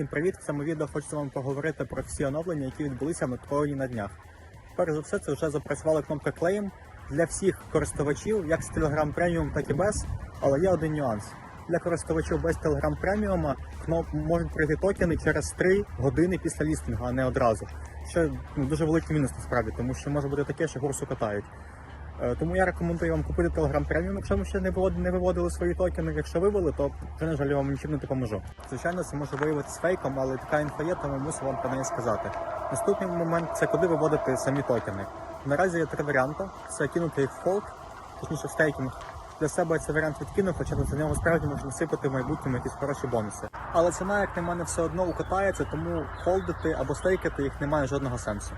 Всім привіт! В цьому відео з вами поговорити про всі оновлення, які відбулися в Ноткоїні на днях. Перш за все, це вже запрацювала кнопка Claim для всіх користувачів, як з Telegram Premium, так і без. Але є один нюанс. Для користувачів без Telegram Premium можуть прийти токени через 3 години після лістингу, а не одразу. Що ну, дуже великий мінус насправді, тому що може бути таке, що курсу катають. Е, Тому я рекомендую вам купити Telegram Premium, якщо ви ще не виводили, не виводили свої токени. Якщо вивели, то вже на жаль я вам нічим не допоможу. Звичайно, це може виявитися фейком, але така інфа є, тому мусив вам про неї сказати. Наступний момент це куди виводити самі токени. Наразі є три варіанти: це кинути їх в холд, точніше в стейкінг. Для себе цей варіант відкинув, хоча за нього справді можна насипати в майбутньому якісь хороші бонуси. Але ціна, як на мене, все одно укатається, тому холдити або стейкати їх немає жодного сенсу.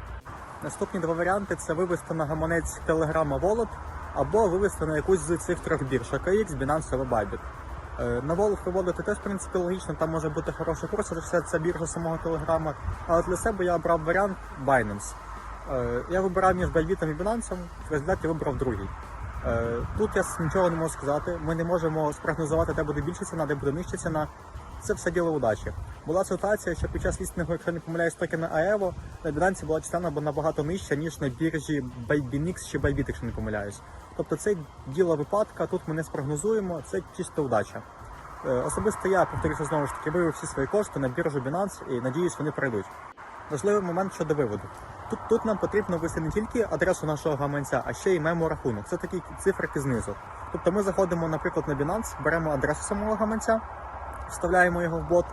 Наступні два варіанти це вивести на гаманець Telegram Wallet або вивести на якусь з цих трьох бірж OKX, Binance або Bybit. Е, На Wallet виводити теж в принципі логічно, там може бути хороший курс, все це біржа самого Телеграма. Але для себе я обрав варіант Binance. Е, Я вибирав між Bybit і Binance, в результаті вибрав другий. Е, Тут я нічого не можу сказати. Ми не можемо спрогнозувати, де буде більша ціна, де буде нижча ціна. Це все діло удачі. Була ситуація, що під час лістингу, якщо не помиляюсь, токена АЕВО, на Binance була ціна набагато нижча, ніж на біржі Bybinix чи Bybit, якщо не помиляюсь. Тобто це діло випадка, тут ми не спрогнозуємо, це чисто удача. Е, Особисто я, повторюся знову ж таки, вивів всі свої кошти на біржу Binance і надіюсь, вони пройдуть. Важливий момент щодо виводу. Тут, тут нам потрібно ввести не тільки адресу нашого гаманця, а ще й мемо-рахунок. Це такі циферки знизу. Тобто ми заходимо, наприклад, на Binance, беремо адресу самого гаманця, вставляємо його в бот.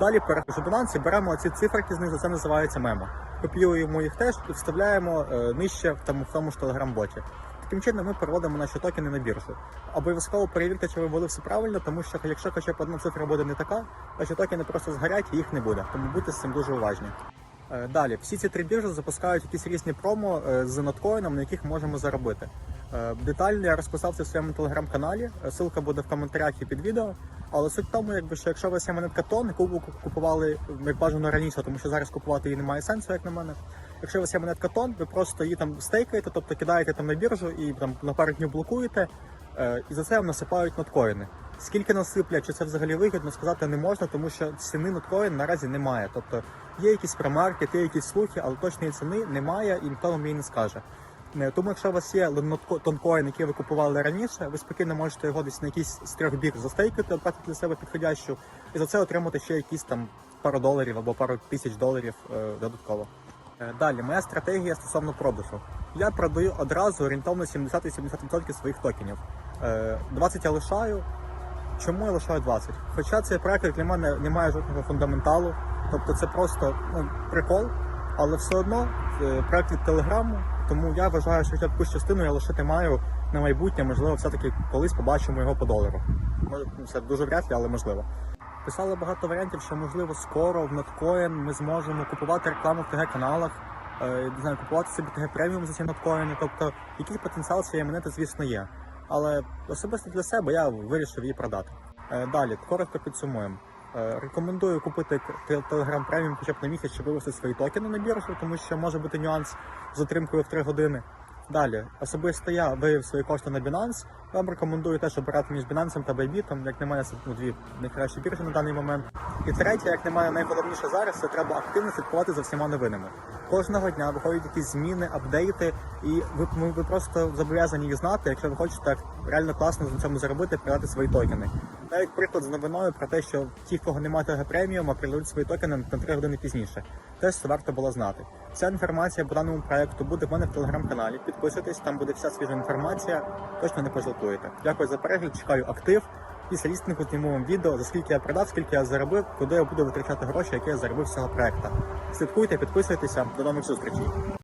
Далі перехожу Binance, беремо ці циферки знизу, це називається мемо. Копіюємо їх теж і вставляємо е, нижче в тому, в тому ж телеграм-боті. Таким чином ми переводимо наші токени на біржу. Обов'язково перевірте, чи ви ввели все правильно, тому що якщо хоча б одна цифра буде не така, ваші токени просто згорять і їх не буде. Тому будьте з цим дуже уважні. Е, Далі, всі ці три біржі запускають якісь різні промо е, з ноткоїном, на яких можемо заробити. Детально я розписав це в своєму телеграм-каналі. Ссылка буде в коментарях і під відео. Але суть в тому, якби що якщо у вас є монетка тон, яку ви купували як бажано раніше, тому що зараз купувати її немає сенсу, як на мене. Якщо у вас є монетка тон, ви просто її там стейкаєте, тобто кидаєте там на біржу і там на пару днів блокуєте, е, і за це вам насипають ноткоїни. Скільки насиплять, чи це взагалі вигідно, сказати не можна, тому що ціни ноткоін наразі немає. Тобто є якісь промаркет, є якісь слухи, але точної ціни немає і ніхто вам її не скаже. Не, Тому якщо у вас є тонкоін, який ви купували раніше, ви спокійно можете його десь на якийсь з трьох бір застейкати, обрати для себе підходящу, і за це отримати ще якісь там пару доларів або пару тисяч доларів е, додатково. Е, Далі, моя стратегія стосовно продажу. Я продаю одразу орієнтовно 70-80% своїх токенів. Е, 20 я лишаю. Чому я лишаю 20? Хоча цей проект для мене не має жодного фундаменталу, тобто це просто ну, прикол, але все одно е, проект від телеграму, тому я вважаю, що якусь частину я лишити маю на майбутнє, можливо, все-таки колись побачимо його по долару. Може, Це дуже вряд ли, але можливо. Писали багато варіантів, що можливо скоро в Notcoin ми зможемо купувати рекламу в ТГ-каналах, е, не знаю, купувати собі ТГ преміум за ці ноткоїни. Тобто якийсь потенціал цієї монети, звісно, є. Але особисто для себе я вирішив її продати. Е, Далі, коротко підсумуємо. Е, Рекомендую купити Telegram Premium хоча б на місяць, щоб вивести свої токени на біржу, тому що може бути нюанс з затримкою в 3 години. Далі, особисто я вивів свої кошти на Binance. Вам рекомендую теж обирати між Binance та Bybit, як це ну, дві найкращі біржі на даний момент. І третє, як мене, найголовніше зараз, це треба активно слідкувати за всіма новинами. Кожного дня виходять якісь зміни, апдейти, і ви, ну, ви просто зобов'язані їх знати, якщо ви хочете реально класно на цьому заробити, продати свої токени. Навіть приклад з новиною про те, що ті, кого немає того преміума, придадуть свої токени на 3 години пізніше. Теж це варто було знати. Ця інформація по даному проекту буде в мене в телеграм-каналі. Підписуйтесь, там буде вся свіжа інформація. Точно не пожалкуєте. Дякую за перегляд, чекаю актив. Після лістингу зніму вам відео, за скільки я продав, скільки я заробив, куди я буду витрачати гроші, які я заробив з цього проекту. Слідкуйте, підписуйтеся, до нових зустрічей.